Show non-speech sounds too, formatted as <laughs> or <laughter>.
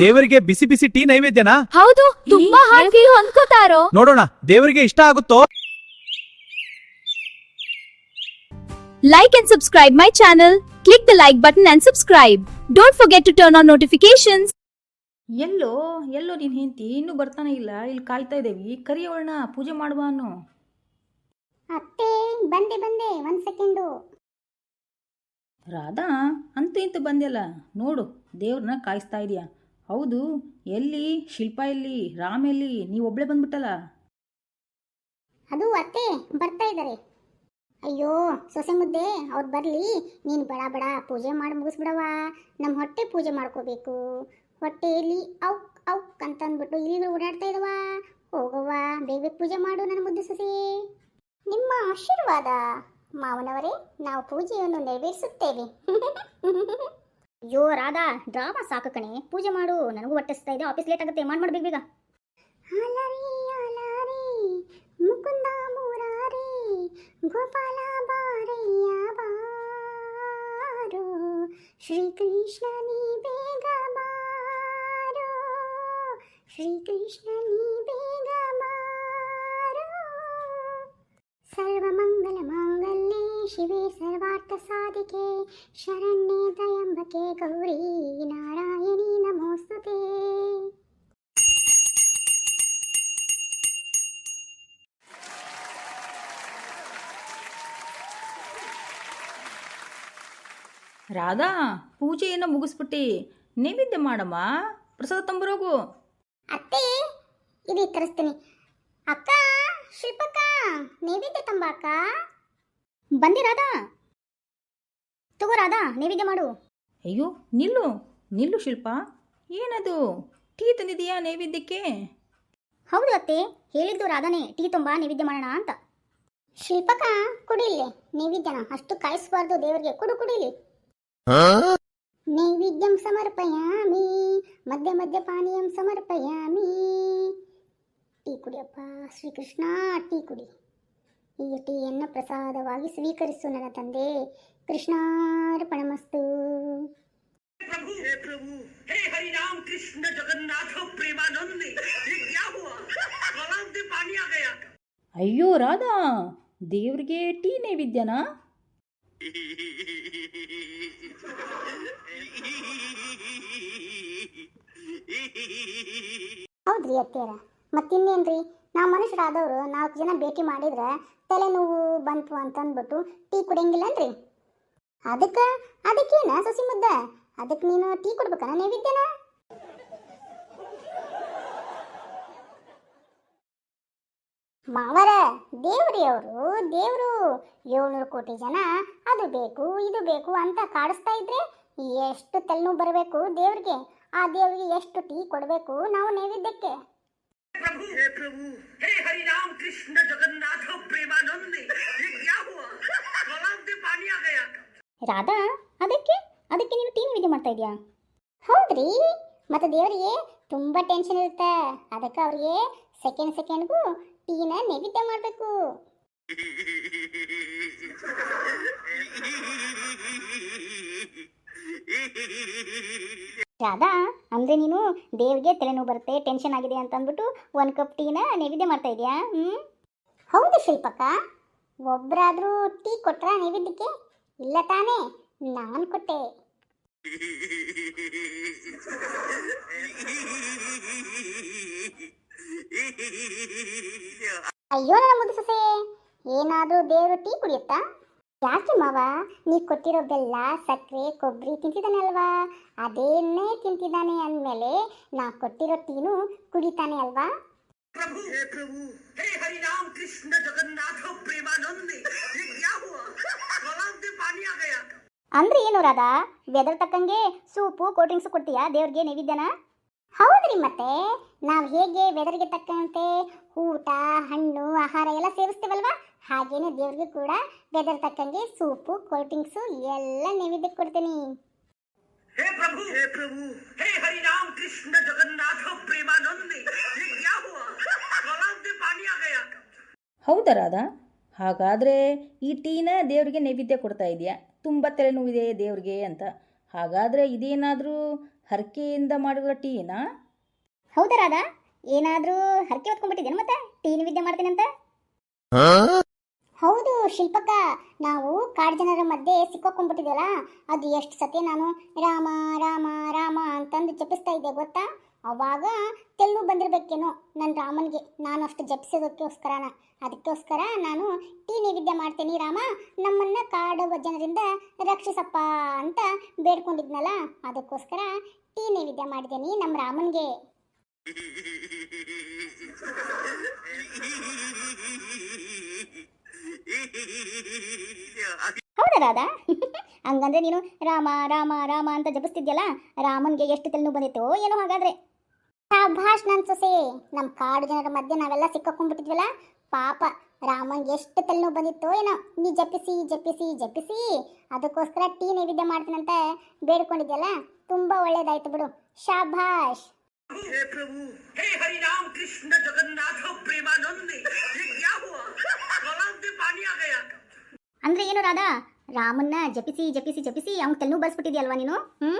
ದೇವರಿಗೆ ಬಿಸಿ ಬಿಸಿ ಟೀ ನೈವೇದ್ಯನಾ? ಹೌದು ತುಂಬಾ ಹಾಕಿ ಹೊಂದ್ಕೋತಾರೋ? ನೋಡೋಣ ದೇವರಿಗೆ ಇಷ್ಟ ಆಗುತ್ತೋ? Like and subscribe my channel click the like button and subscribe Don't forget to turn on notifications ಎಲ್ಲೋ ಎಲ್ಲೋ ನೀನು ಹೆಂಡತಿ ಇನ್ನೂ ಬರ್ತಾನೆ ಇಲ್ಲ. ಇಲ್ಲಿ ಕಾಯ್ತಾ ಇದ್ದೀವಿ. ಕರಿಯವಳನ್ನ ಪೂಜೆ ಮಾಡುವ ಅನ್ನು. ಅತ್ತೆ ಬಂದೆ ಬಂದೆ ಒಂದು ಸೆಕೆಂಡು ರಾಧಾ ಅಂತೂ ಇಂತೂ ಬಂದೆಲ್ಲ ನೋಡು ದೇವ್ರನ್ನ ಕಾಯಿಸ್ತಾ ಇದೀಯ? ಹೌದು, ಎಲ್ಲಿ, ಶಿಲ್ಪ ಎಲ್ಲಿ, ರಾಮ ಎಲ್ಲಿ, ನೀವು ಒಬ್ಳೆ ಬಂದ್ಬಿಟ್ಟಲ್ಲ? ಅದು ಅತ್ತೆ ಬರ್ತಾ ಇದ್ದಾರೆ. ಅಯ್ಯೋ, ಸೊಸೆ ಮುದ್ದೆ, ಅವ್ರು ಬರಲಿ, ನೀನು ಬಡ ಬಡ ಪೂಜೆ ಮಾಡಿ ಮುಗಿಸ್ಬಿಡವ ನಮ್ಮ ಹೊಟ್ಟೆ ಪೂಜೆ ಮಾಡ್ಕೋಬೇಕು. ಹೊಟ್ಟೆಯಲ್ಲಿ ಔಕ್ ಔಕ್ ಅಂತ ಅಂದ್ಬಿಟ್ಟು ಇಲಿಗಳು ಓಡಾಡ್ತಾ ಇದವ? ಹೋಗವ್ವ ಬೇಗ ಪೂಜೆ ಮಾಡು ನನ್ನ ಮುದ್ದೆ ಸೊಸೆ. ನಿಮ್ಮ ಆಶೀರ್ವಾದ. ಮಾವನವರೇ, ನಾವು ಪೂಜೆಯನ್ನು ನೆರವೇರಿಸುತ್ತೇವೆ. <laughs> ಅಯ್ಯೋ, ರಾಧಾ, ಡ್ರಾಮಾ ಸಾಕು ಕಣೆ. ಪೂಜೆ ಮಾಡು, ನನಗೂ ಹೊಟ್ಟೆಸ್ತಾ ಇದೆ, ಆಫೀಸ್ ಲೇಟ್ ಆಗುತ್ತೆ, ಮಾಡಿ ಮಾಡ್ಬೇಕು ಬೇಗ. ಅಲರಿ ಅಲರಿ, ಮುಕುಂದ ಮುರಾರಿ, ಗೋಪಾಲ ಬಾರಯ್ಯ ಬಾರೋ. ಶ್ರೀಕೃಷ್ಣ ನೀ ಬೇಗ ಬಾರೋ. ಶ್ರೀಕೃಷ್ಣ ನೀ ಮಾಂಗಲ್ಯೆ ಶಿವೆ ಸರ್ವಾರ್ಥ ಸಾಧಿಕೆ ಶರಣ್ಯೆ ತ್ರಯಂಬಕೆ ಗೌರಿ ನಾರಾಯಣಿ ನಮೋಸ್ತುತೆ ರಾಧಾ ಪೂಜೆಯನ್ನು ಮುಗಿಸ್ಬಿಟ್ಟು ನೈವೇದ್ಯ ಮಾಡಮ್ಮ ಪ್ರಸಾದ ತಂಬರೋಗು ಅತ್ತೆ ಇದು ತರಿಸ್ತೀನಿ ಅಕ್ಕ ಶಿಲ್ಪಕ್ಕ ನೈವೇದ್ಯ ತಂಬ ಅಕ್ಕ ಬಂದೆ ರಾಧಾ. ತಗೋ ರಾಧಾ ನೈವೇದ್ಯ ಮಾಡು. ಅಯ್ಯೋ ನಿಲ್ಲು ನಿಲ್ಲು ಶಿಲ್ಪ. ಏನದು? ಟೀ ತಂದಿದೀಯಾ ನೈವೇದ್ಯಕ್ಕೆ? ಹೌದು ಅತ್ತೆ ಹೇಳಿದ್ದು ರಾಧಾನೇ ಟೀ ತುಂಬ ನೈವೇದ್ಯ ಮಾಡೋಣ ಅಂತ. ಶಿಲ್ಪಕ ಕುಡಿಲಿ ನೈವೇದ್ಯನ ಅಷ್ಟು ಕಾಯಿಸಬಾರ್ದು ದೇವರಿಗೆ. ಕುಡು ಕುಡಿಲಿ ನೈವೇದ್ಯಂ ಸಮರ್ಪಯಾಮಿ ಮಧ್ಯ ಮಧ್ಯ ಪಾನೀಯಂ ಸಮರ್ಪಯಾಮಿ. ಟೀ ಕುಡಿಯಪ್ಪ ಶ್ರೀಕೃಷ್ಣ ಟೀ ಕುಡಿ. ಈ ಟೀಯನ್ನು ಪ್ರಸಾದವಾಗಿ ಸ್ವೀಕರಿಸು ನನ್ನ ತಂದೆ ಕೃಷ್ಣಾರ್ಪಣಮಸ್ತು प्रभु हे प्रभु हे हरि राम कृष्ण जगन्नाथ प्रेमानंद ये क्या हुआ गलाव में पानी आ गया ಅಯ್ಯೋ ರಾಧಾ ದೇವ್ರಿಗೆ ಟೀ ನೈವೇದ್ಯನಾ ಹೌದ್ರಿ ಅತ್ತೆಯರ ಮತ್ತಿನ್ನೇನ್ರಿ? ನಾವು ಮನುಷ್ಯರಾದವರು ನಾಲ್ಕು ಜನ ಭೇಟಿ ಮಾಡಿದ್ರೆ ತಲೆನೋವು ಬಂತು ಅಂತ ಅಂದ್ಬಿಟ್ಟು ಟೀ ಕುಡಿಯಂಗಿಲ್ಲನ್ರಿ. ಅದಕ್ಕೆ? ಅದಕ್ಕೇನ ಸಸಿ ಮುದ್ದ ಅದಕ್ಕೆ ನೀನು ಟೀ ಕೊಡ್ಬೇಕನ ನೈವೇದ್ಯನ? ಮಾವರ, ದೇವ್ರಿ ಅವರು, ದೇವರು. ಏಳ್ನೂರು ಕೋಟಿ ಜನ ಅದು ಬೇಕು, ಇದು ಬೇಕು ಅಂತ ಕಾಡಿಸ್ತಾ ಇದ್ರೆ ಎಷ್ಟು ತಲೆನೋವು ಬರಬೇಕು ದೇವ್ರಿಗೆ? ಆ ದೇವ್ರಿಗೆ ಎಷ್ಟು ಟೀ ಕೊಡಬೇಕು ನಾವು ನೈವೇದ್ಯಕ್ಕೆ? प्रभु हे प्रभु हे हरि राम कृष्ण जगन्नाथ प्रेमानंद ये क्या हुआ गलाव में पानी आ गया ರಾಧಾ ಅದಕ್ಕೆ ಅದಕ್ಕೆ ನೀನು ಟೀ ನೈವೇದ್ಯ ಮಾಡ್ತಾ ಇದೀಯಾ ಹೌದ್ರಿ ಮತ್ತೆ ದೇವರಿಗೆ ತುಂಬಾ ಟೆನ್ಷನ್ ಇರುತ್ತೆ ಅದಕ್ಕೆ ಅವ್ರಿಗೆ ಸೆಕೆಂಡ್ ಸೆಕೆಂಡ್ಗೂ ಟೀನ ನೈವೇದ್ಯ ಮಾಡಬೇಕು <laughs> ರಾಧಾ ಅಂದರೆ ನೀನು ದೇವ್ರಿಗೆ ತಲೆನೋವು ಬರುತ್ತೆ ಟೆನ್ಷನ್ ಆಗಿದೆ ಅಂತ ಅಂದ್ಬಿಟ್ಟು ಒಂದು ಕಪ್ ಟೀನ ನೈವೇದ್ಯ ಮಾಡ್ತಾ ಇದೆಯಾ? ಹ್ಞೂ ಹೌದು ಶಿಲ್ಪಕ್ಕ. ಒಬ್ರಾದ್ರೂ ಟೀ ಕೊಟ್ರ ನೈವೇದ್ಯಕ್ಕೆ? ಇಲ್ಲ ತಾನೇ, ನಾನು ಕೊಟ್ಟೆ. ಅಯ್ಯೋ ನನ್ನ ಮುದ್ದು ಸೊಸೆ, ಏನಾದ್ರೂ ದೇವರು ಟೀ ಕುಡಿಯುತ್ತಾ? ಯಾಕೆ ಮಾವ? ನೀ ಕೊಟ್ಟಿರೋ ಬೆಲ್ಲ ಸಕ್ಕರೆ ಕೊಬ್ಬರಿ ತಿಂತಿದ್ದಾನಲ್ವಾ ಅದೇನೇ ತಿಂತಿದ್ದಾನೆ ಅಂದಮೇಲೆ ನಾ ಕೊಟ್ಟಿರೋ ಟೀನು ಕುಡಿತಾನೆ ಅಲ್ವಾ? ಪ್ರಭು ಹೇ ಪ್ರಭು ಹೇ ಕೃಷ್ಣ ಜಗನ್ನಾಥ ಅಂದ್ರೆ ಏನು ರಾಧ? ವೆದರ್ ತಕ್ಕಂಗೆ ಸೂಪು ಕೋಲ್ಡ್ ಡ್ರಿಂಕ್ಸ್ ಕೊಡ್ತೀಯಾ ದೇವ್ರಿಗೆ ನೈವೇದ್ಯನ? ಹೌದ್ರಿ ಮತ್ತೆ. ನಾವು ಹೇಗೆ ವೆದರ್ಗೆ ತಕ್ಕಂತೆ ಊಟ ಹಣ್ಣು ಆಹಾರ ಎಲ್ಲ ಸೇವಿಸ್ತೇವಲ್ವಾ? ಹಾಗೇನೆ ದೇವ್ರಿಗೆ ಕೂಡ ವೆದರ್ ತಕ್ಕಂಗೆ ಸೂಪು ಕೋಲ್ಡ್ ಡ್ರಿಂಕ್ಸು ಎಲ್ಲ ನೈವೇದ್ಯಕ್ಕೆ ಕೊಡ್ತೀನಿ हे प्रभु हे प्रभु हे हरि राम कृष्ण जगन्नाथ प्रेमानंद ये क्या हुआ गलाव में पानी आ गया ಹೌದಾ ರಾಧಾ ಹಾಗಾದರೆ ಈ ಟೀನ ದೇವರಿಗೆ ನೈವೇದ್ಯ ಕೊಡ್ತಾ ಇದೆಯಾ ತುಂಬ ತಲೆನೋವಿದೆ ದೇವ್ರಿಗೆ ಅಂತ ಹಾಗಾದರೆ ಇದೇನಾದರೂ ಹರಕೆಯಿಂದ ಮಾಡಿರೋ ಟೀನಾ ಹೌದಾ ರಾಧಾ ಏನಾದರೂ ಹರಕೆ ಹೊತ್ಕೊಂಡ್ಬಿಟ್ಟಿದ್ದೇನೆ ಮತ್ತೆ ಟೀ ನೈವೇದ್ಯ ಮಾಡ್ತೀನಿ ಅಂತ ಹೌದು ಶಿಲ್ಪಕ್ಕ, ನಾವು ಕಾಡು ಜನರ ಮಧ್ಯೆ ಸಿಕ್ಕೊಂಬಿಟ್ಟಿದ್ವಲ್ಲ ಅದು ಎಷ್ಟು ಸತಿ ನಾನು ರಾಮ ರಾಮ ರಾಮ ಅಂತಂದು ಜಪಿಸ್ತಾ ಇದ್ದೆ, ಗೊತ್ತಾ? ಅವಾಗ ತೆಲ್ಲು ಬಂದಿರಬೇಕೇನೋ ನನ್ನ ರಾಮನಿಗೆ, ನಾನು ಅಷ್ಟು ಜಪಿಸೋದಕ್ಕೋಸ್ಕರನ. ಅದಕ್ಕೋಸ್ಕರ ನಾನು ಟೀ ನೈವೇದ್ಯ ಮಾಡ್ತೀನಿ, ರಾಮ, ನಮ್ಮನ್ನು ಕಾಡು ಜನರಿಂದ ರಕ್ಷಿಸಪ್ಪ ಅಂತ ಬೇಡ್ಕೊಂಡಿದ್ನಲ್ಲ, ಅದಕ್ಕೋಸ್ಕರ ಟೀ ನೈವೇದ್ಯ ಮಾಡಿದ್ದೀನಿ ನಮ್ಮ ರಾಮನಿಗೆ. ಹೌದಾ ಹಂಗಂದ್ರೆ ನೀನು ರಾಮ ರಾಮ ರಾಮ ಅಂತ ಜಪಿಸ್ತಿದ್ಯಲ್ಲ, ರಾಮನ್ಗೆ ಎಷ್ಟು ತಲೆನೂ ಬಂದಿತ್ತು ಏನೋ ಹಾಗಾದ್ರೆ. ಭಾಷ್ ನನ್ ಸೊಸೆ ನಮ್ಮ ಕಾಡು ಜನರ ಮಧ್ಯೆ ನಾವೆಲ್ಲ ಸಿಕ್ಕಾಕೊಂಡ್ಬಿಟ್ಟಿದ್ವಲ್ಲ, ಪಾಪ ರಾಮನ್ಗೆ ಎಷ್ಟು ತಲೆನೋವು ಬಂದಿತ್ತು ಏನೋ. ನೀ ಜಪಿಸಿ ಜಪಿಸಿ ಜಪಿಸಿ, ಅದಕ್ಕೋಸ್ಕರ ಟೀ ನೈವೇದ್ಯ ಮಾಡ್ತೀನಂತ ಬೇಡ್ಕೊಂಡಿದ್ಯಲ್ಲ, ತುಂಬಾ ಒಳ್ಳೇದಾಯ್ತು ಬಿಡು. ಶಾಭಾಷ್ हे प्रभु हे हरि राम कृष्ण जगन्नाथ प्रेमानंद ये क्या हुआ गलाव में पानी आ गया ಅಂದ್ರೆ ಏನು ರಾಧಾ ರಾಮನ್ನ ಜಪಿಸಿ ಜಪಿಸಿ ಜಪಿಸಿ ಅವ್ನ ತಲೆನೋವು ಬರ್ಸ್ಬಿಟ್ಟಿದ್ಯಲ್ವಾ ನೀನು ಹ್ಮ್